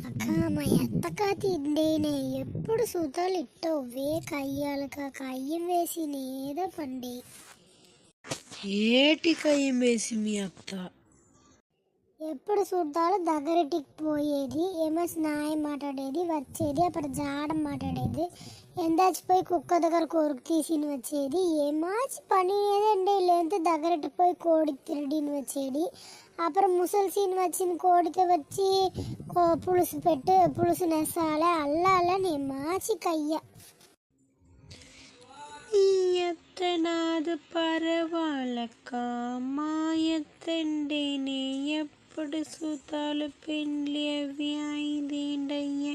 అక్క మా ఎత్తకా తిండేనే ఎప్పుడు సుతాలు ఇట్టవే. కయ్యాలక కయ్యం వేసి నేద పండి. ఏటి కయ్యం వేసి మీ అత్త? ఎప్పుడు చూద్దాలు దగ్గరటికి పోయేది ఏమో స్నాయం మాట్లాడేది వచ్చేది అప్పుడు జాడం మాట్లాడేది. ఎందాచిపోయి కుక్క దగ్గర కొరుకు తీసిని వచ్చేది ఏమాచి పని ఏదండి లేదంటే దగ్గరటి పోయి కోడి తిరడిని వచ్చేది. అప్పుడు ముసలి సీన్ వచ్చింది కోడికి వచ్చి కో- పులుసు పెట్టి పులుసు నెసాలే అల్లా అల్లా నీ మాచి కయ్య ఈ ఎత్త నాది పరవాలక్క మా ఎత్తండేనే ఎప్పుడు సుతాలు పెండ్లి అవి ఐదేండయ్యే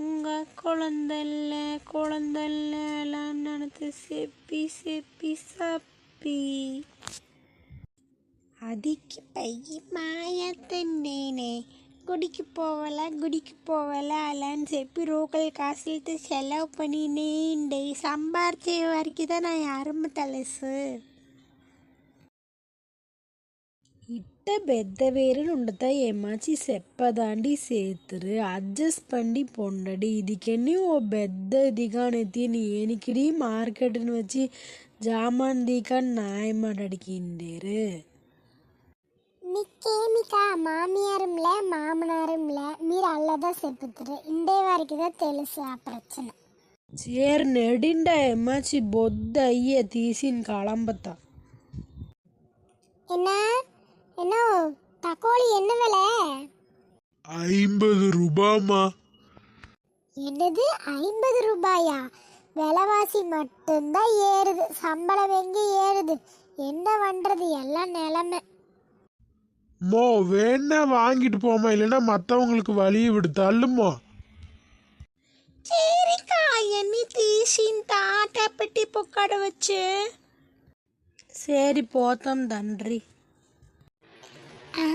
ఇంకా కుళందల్ల కుళందల్ల అలా నడితే చెప్పి చెప్పి సప్పి అదికి పైకి మాయతండేనే గుడికి పోవాలా గుడికి పోవాలా అలా అని చెప్పి రోకలు కాసులతో సెలవు పని నేండి సంబార్చే వారికి தான் நான் யாருமே తెలుసు ఇట్ట పెద్ద వేరులు ఉండతా ఏమాచి చెప్పదాండి సేతురు అడ్జస్ట్ పండి పొండడి ఇదికెన్ని ఓ పెద్ద ఇదిగానెత్తి ఏనికిడి మార్కెట్ని వచ్చి జామాన్ దీకా నాయమాడడికిండేరు మీకేమికా మామియారంలే మామనారంలే మీరు అల్లదా చెప్పుతారు ఇండే వారికి తెలుసు ఆ ప్రశ్న சேர் நெடிண்ட எம்மாச்சி பொத்த ஐய தீசின் களம்பத்தா என்ன என்ன தக்கோழி என்ன விலை ஐம்பது ரூபாமா என்னது ஐம்பது ரூபாயா விலைவாசி மட்டும்தான் ஏறுது சம்பளம் எங்க ஏறுது என்ன பண்றது எல்லாம் நிலைமை மோ வேணா வாங்கிட்டு போமா இல்லைன்னா மற்றவங்களுக்கு வழியை விடு தள்ளுமோ చేరికా అవన్నీ తీసిన తాట పెట్టి పొక్కడ వచ్చి సేరి పోతాం తండ్రి ఆ,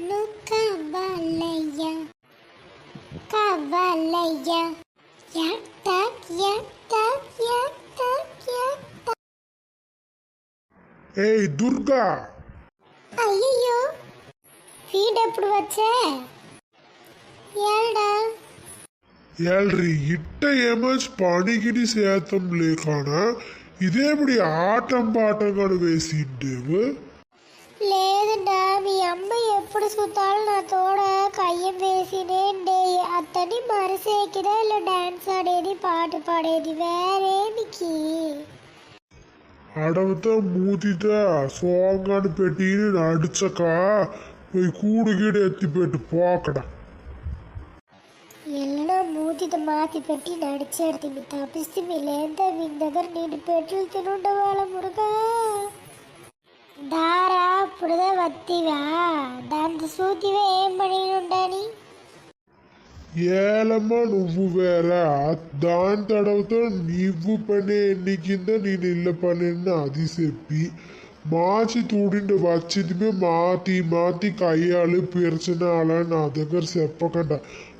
నువ్వు కవ్వాలయ్యా కవ్వాలయ్యా ఎట్ట ఎట్ట ఎట్ట ఎట్ట ஏய் துர்கா வீடு எப்படி வச்ச ஏண்டா ஏழ்ரி இட்ட ஏமாச் பணிகிடி சேத்தம் లేకான ఇదే ఇప్పుడు ఆటం పాటం కూడా వేసిండేవు లేదుడా మీ అమ్మ ఎప్పుడు సుతాలు నా తోడ కయ్యం వేసినేండే అతని మరిసేకినా ఇలా డాన్స్ ఆడేది పాట పాడేది వేరేదికి అడవితో మూతితో సోంగాన్ని పెట్టిని నడుచక పోయి కూడు గీడు ఎత్తి పెట్టు పోకడ ఎల్లడో మూతితో మాతి పెట్టి నడిచేది మీ తప్పిస్తే మీ లేదా మీ దగ్గర నేను పెట్టులు తినుండవాళ్ళ మురుగా దారా ఇప్పుడుదే వత్తివా దాంతో సూతివే ఏం పడి ఉండని ఏలమ్మ నువ్వు వేరే దాని తడవతో నీవు పని ఎన్ని కింద నేను ఇళ్ళ పని అది చెప్పి మాచి తూడిండి వచ్చింది మాతి మాతి కయ్యాలి పిరచనాల నా దగ్గర చెప్పకుండా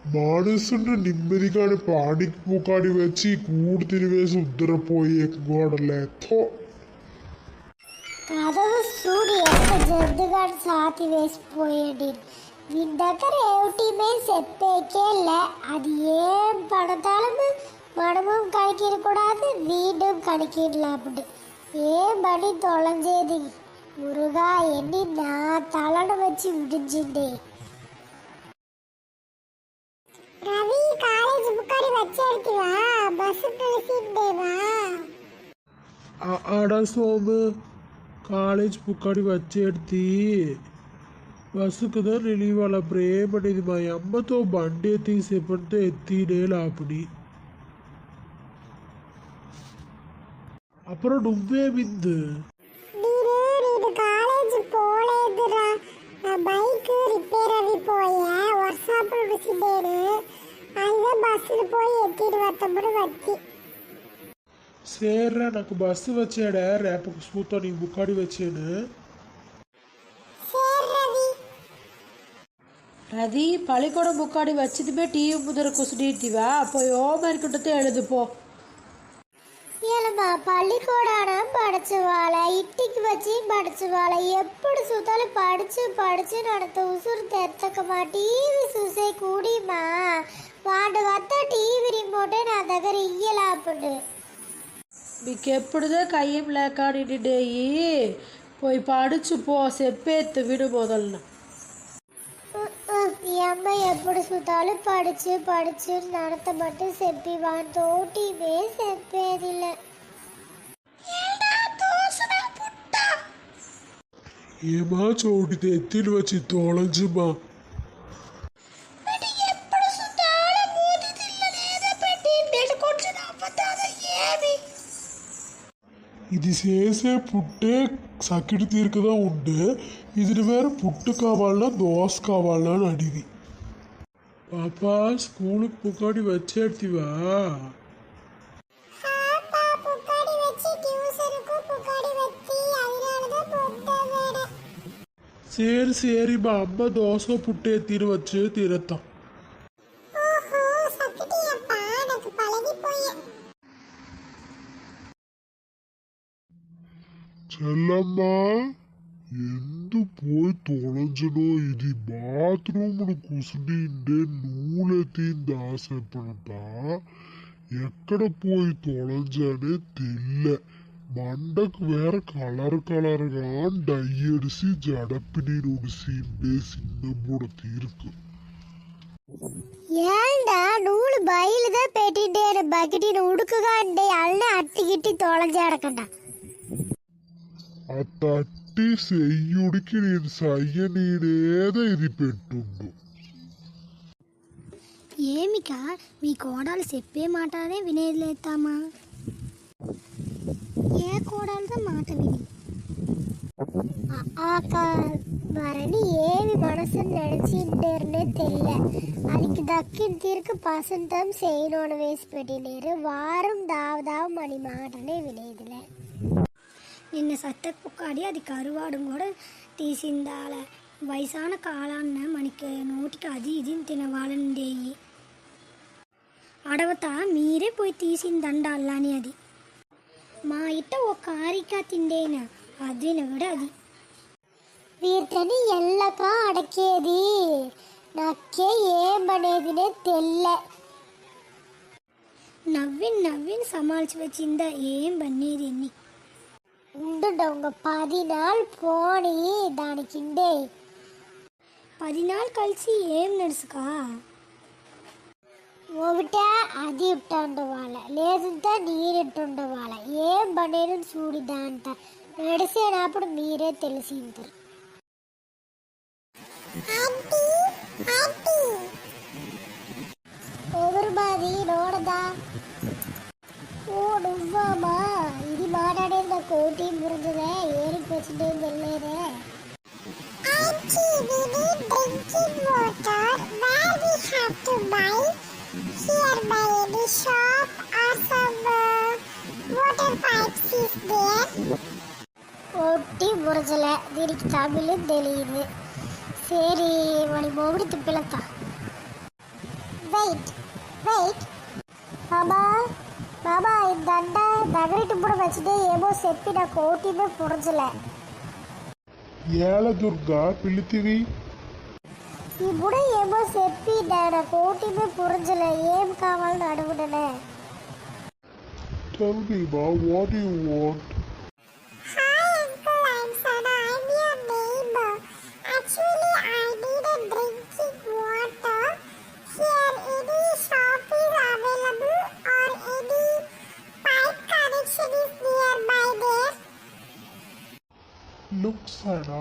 మనసును నెమ్మదిగాని పాడికి పూకాడి వచ్చి కూడు తినివేసి ఉద్దరపోయే గోడలేతో కథవు చూడు ఎంత జద్దుగా సాతి వేసిపోయాడు మీ దగ్గర ఏమిటిమే చెప్పేకేలే అది ఏం పడతాలము మనము కణికిరకూడదు వీడు కణికిరలాపుడు ఏం పని తొలంచేది మురుగా ఎన్ని నా తలను వచ్చి విడిచింది రవి కాలేజ్ బుక్కడి వచ్చేటివా బస్సు తెలిసిందేవా ఆడ సోము కాలేజ్ పుక్కడి వచ్చేది బస్సుకుదా రిలీవ్ వాళ్ళ ప్రేమ అనేది మా అమ్మతో బండి తీసేపడితే ఎత్తినే లాపుడి అప్పుడు నువ్వే విందు నేను నేను కాలేజ్ పోలేదురా నా బైక్ రిపేర్ అయిపోయా వర్షాపు విసిడేను అదే బస్సులు పోయి ఎత్తిడి వత్తప్పుడు వచ్చి సేర్రా నాకు బస్సు వచ్చాడా రేపు సూతో నీ బుక్కడి వచ్చాను సేర్ రవి రది பள்ளிக்கூட புக்காடி வச்சதுமே டிவி முதிர குசுடிட்டிவா அப்போ யோமரிக்கிட்டே எழுது போ ఇలా మా పల్లి కూడా పడ படிச்சுவாள இட்டிக்கு வச்சு படிச்சுவாள எப்படி சுத்தாலும் படிச்சு படிச்சு நடத்த உசுறு தெத்தக்கமா டிவி சூசை கூடிமா వాడు వద్ద టీవీ రిమోటే నా దగ్గర ఇయ్యలాపుడు మీకు ఎప్పుడుదే కయ్యం లేకాడిడేయి పోయి పడుచు పో చెప్పేత్తు విడు మొదలన ఈ అమ్మాయి ఎప్పుడు సుతాలు పడుచు పడుచు నడతమంటే చెప్పి వాటితోటిమే చెప్పేదిలే ఏమా చోటు తెత్తిలు వచ్చి తోళంచుమా ఇది చేసే పుట్టే సకిడి తీరుకదా ఉండే ఇది వేరే పుట్టు కావాలన్నా దోశ కావాలన్నా అని అడిగి పాపా స్కూల్కి పుకాడి వచ్చేటివా சரி சரி ಬಾ ಅಮ್ಮ ದೋಸೆ ಪುಟ್ಟೆ ತಿರು வச்சு ತಿರತಾಂ செல்லம்மா എന്ത് പോയി തുളഞ്ചനോ ഇത് ബാത്റൂമിന് കുസിൻ്റെ നൂലെത്തിൻ്റെ ആശയപ്പെടാ എക്കടെ പോയി തുളഞ്ചാനേ തെല്ല மண்டைக்கு வேற கலர் கலருగా డై అడిసి జడపిని నుడిసి సిన్నమ్మూడతి இருக்கு ஏண்டா நூலு பயில தான் பெட்டிட்டே பக்கெட்டின் உடுக்குகாண்டே அல்ல அட்டிக்கிட்டி தொலைஞ்சு கிடக்கண்டா അത്തട്ടി സെയ്യുടിക്ക് നീൻ സയ്യനീടേത് ഇരിപ്പെട്ടുണ്ട് ఏమికా మీ కోడలు చెప్పే మాటనే వినేది లేతామా ఏ కోడలతో మాట విని ఆక మరని ఏమి మనసు నడిచిండేరనే తెల్ల అదికి దక్కిన తీరుకు పసంతం చేయనోడ వేసి పెట్టినేరు వారం దావ దావ మని మాటనే వినేదిలే నిన్న సత్తకు పుక్కాడి అది కరువాడం కూడా తీసిందాల వయసాన కాలాన్న మనకి నోటికి అది ఇది తినవాలండేయి అడవత మీరే పోయి తీసిందండ అల్లాని అది మా ఇట్ట ఓ కారికా తిండేనా అదేనా కూడా అది వీటిని ఎల్లకా అడకేది నాకే ఏమనేదినే తెల్ల నవ్విన్ నవ్విన్ సమాల్చి వచ్చిందా ఏం పన్నేది ఎన్ని ఉండుండ ఉంగ పది నాళ్ళు పోని దానికిండే పది నాళ్ళు కలిసి ఏం నడుసుకా ఒకట అది ఇట్టుండవాళ్ళ లేదంటే నేను ఇట్టుండవాళ్ళ ఏం పనేది చూడిదా అంట నడిసేటప్పుడు మీరే తెలిసింటారు ఎవరు బాది నోడదా ఓ నువ్వమ్మా ఇది మాట్లాడేది నా కోటి మురుదుదే ఏరికి వచ్చిందేం తెలియదే Auntie, Here by any shop or some uh, water pipes is there. ఒట్టి మురజల దీనికి తమిళ్ తెలియదు సరి వాడి మొగుడు తిప్పిలత వెయిట్ వెయిట్ బాబా బాబా ఇదంట దగ్గరికి ఇప్పుడు వచ్చితే ఏమో చెప్పి నా కోటిమే పురజలే ఏల దుర్గా పిలితివి ఇప్పుడు ఏమో చెప్పి నా కోటిమే పురజలే ఏం కావాలని అడుగుడనే Tell me, ma, what do you want? Hi, Uncle. I'm Sana. I'm your neighbor. Actually, I need a drinking water. Here, any shop is available or any pipe connection is nearby there. Look, Sana,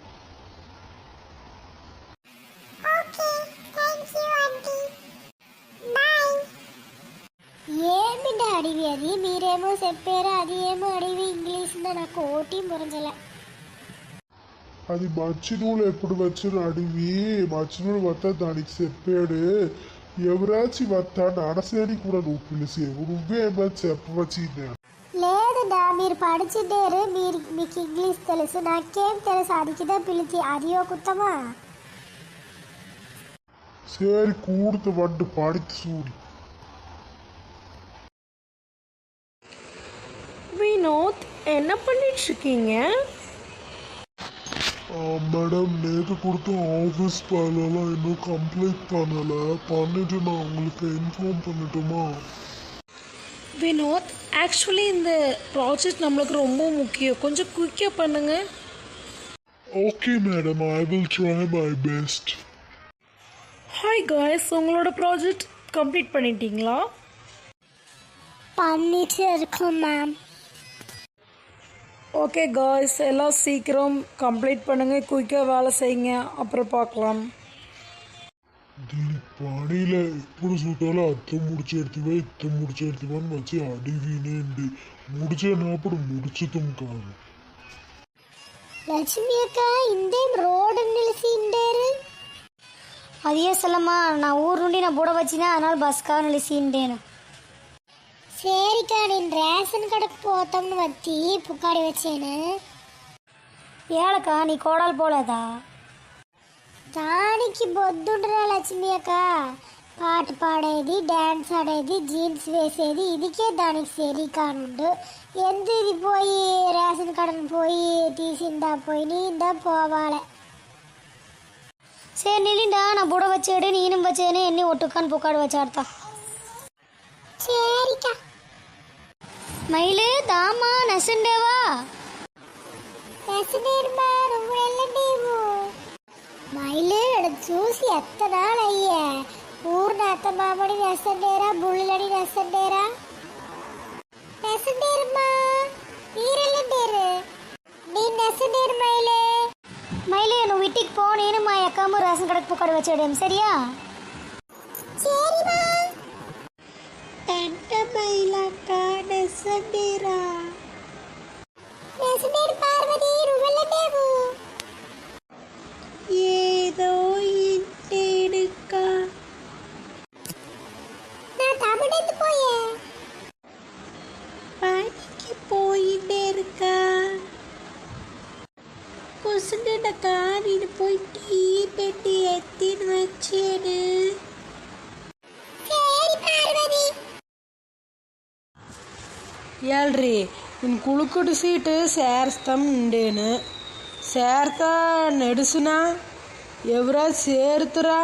ఏమిటి అడివి అది మీరేమో చెప్పారు అది ఏమో అడివి English నాకు ఓటి మురంజలే అది మంచినీళ్ళు ఎప్పుడు వచ్చిన అడివి మంచినీళ్ళు వస్తా దానికి చెప్పాడు ఎవరాచి వస్తా అనసేని కూడా నువ్వు పిలిచేవు నువ్వేమని చెప్పవచ్చింది లేదుడా మీరు పడిచిడ్డారు మీరు మీకు ఇంగ్లీష్ తెలుసు నాకేం తెలుసు అదికిదా పిలిచి అది కుత్తమా సరే కూడుతూ వండు పాడితు చూడు வினோத் என்ன பண்ணிட்டு இருக்கீங்க மேடம் நேற்று கொடுத்த ஆஃபீஸ் ஃபைலெல்லாம் இன்னும் கம்ப்ளீட் பண்ணலை. பண்ணிட்டு நான் உங்களுக்கு இன்ஃபார்ம் பண்ணட்டுமா? வினோத் ஆக்சுவலி இந்த ப்ராஜெக்ட் நம்மளுக்கு ரொம்ப முக்கியம். கொஞ்சம் குயிக்காக பண்ணுங்க. Okay madam I will try my best hi guys உங்களோட ப்ராஜெக்ட் கம்ப்ளீட் பண்ணிட்டீங்களா? பண்ணிட்டு இருக்கோம் மேம் ஓகே காய்ஸ் எல்லாம் சீக்கிரம் கம்ப்ளீட் பண்ணுங்க குயிக்காக வேலை செய்யுங்க அப்புறம் பார்க்கலாம் దీనికి పనిలో ఎప్పుడు చూడాలో అత్త ముడిచి ఎడుతువా ఇత్త ముడిచి ఎడుతువా అని వచ్చి అడిగినేండి ముడిచేనప్పుడు ముడుచుతాం కాదు லட்சுமி அக்கா இந்த ரோடு நிலிசிண்டாரு అదే సెల్లమ్మా నా ఊరు నుండి నా బుడ వచ్చినా అనాలు బస్ కావ నిలిచిండేను சரிக்கா నేను రేషన్ కడకు పోతాంను వచ్చి పుకాడి వచ్చాను ఏళక నీ కోడలు పోలేదా దానికి బొద్దుండరా లక్ష్మి అక్క పాట పాడేది డ్యాన్స్ ఆడేది జీన్స్ వేసేది ఇదికే దానికి సరి కానుండు ఎందు ఇది పోయి రేషన్ కడను పోయి తీసిందా పోయి నీందా పోవాలి சரி நிலிண்டா நான் புட வச்சேடு நீனும் வச்சேன்னு என்ன ஒட்டுக்கான்னு புக்காடு வச்சாடுத்தா சரிக்கா மயிலு தாமா நெசண்டேவா நெசண்டேருமா ரொம்ப వెళ్ళండేవు మైలు చూసి ఎత్తనాలయ్యే ఊరిని అత్త మామడి నెసండేరా బుళ్ళని నెసండేరా నెసండేరమ్మా మీరెళ్ళండేరు నేను నెసండేరు మైలే మైలే నువ్వు ఇంటికి పో నేను మా అక్కమ్మ రేషన్ కడకు పుక్కడు వచ్చాడేం సరియా ಸಟೀರಾ ಹೆಸರೇನು ಪಾರ್ವತಿ ರುಮಲದೇವು ஏதோ இட்டேடுக்கா நான் தமிழ்ந்து போயே பணிக்கு போயிட்டே இருக்கா. கொசுண்டக்கா போய் டீ பெட்டி எத்தின்னு வச்சேன்னு ఏళ్ళ్రి నేను కులుకుడు సీటు చేర్స్తాం ఉండేను చేరతా నడుసునా ఎవరా చేరుతురా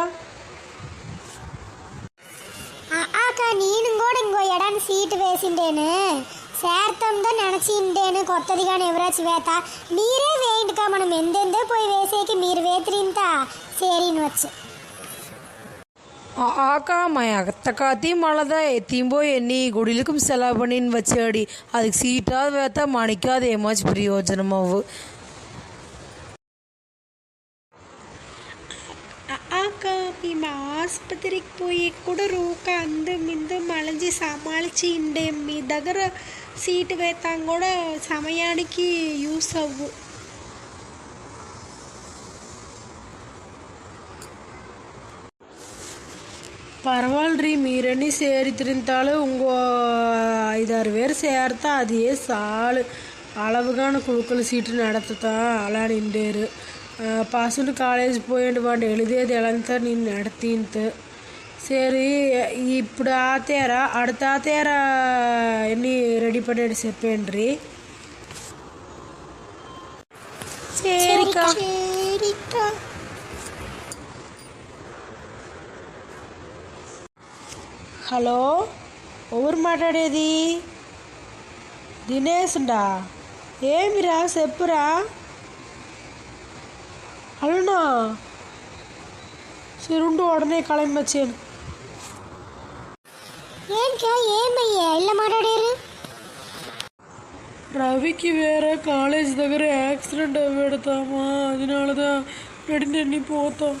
అక్కా నేను కూడా ఇంకో ఎడాన్ని సీటు వేసిండేను శార్థంతో నడిచిండేను కొత్తదిగాను ఎవరాచి వేత మీరే వేయండికా మనం ఎందెందో పోయి వేసేకి మీరు వేతిరింత చేరినవచ్చు వచ్చు ஆக்கா మా అత్తకాతి మళ్ళదా ఎత్తింపోయి ఎన్ని గుడిలకు సెలవు పని వచ్చాడు అది సీటా వేత మనకాదు ఏమాచి ప్రయోజనం అవ్వు అక్క మేము ఆసుపత్రికి పోయి కూడా రూక అందు మిందు మలచి సమాల్చి ఉండే మీ దగ్గర సీటు వేతాం కూడా సమయానికి యూస్ అవ్వు పర్వాలరీ మీరన్నీ సేరితిరింతాలు ఇంకో ఐదారు వేరు సేరితే అది చాలు అలవుగాన కులుకుల సీటు నడతా అలా నిండారు పసులు కాలేజీ పోయండి వాడు ఎలుదేది ఎలాంతా నేను నడతీంత சரி ఇప్పుడు ఆతేర அடுத்த ఆతేర ఎన్ని రెడీ பண்ணிட்டு చెప్పేండ్రి சரிக்கா சரிக்கா హలో ఎవరు మాట్లాడేది? దినేష్డా ఏమిరా చెప్పురా? అవునా సిరుండు ఉడనే కళం వచ్చాను ఏమయ్యా ఇలా మాట్లాడారు? రవికి వేరే కాలేజ్ దగ్గర యాక్సిడెంట్ పెడతామా? అదినాలదా వెళ్ళి పోతాం.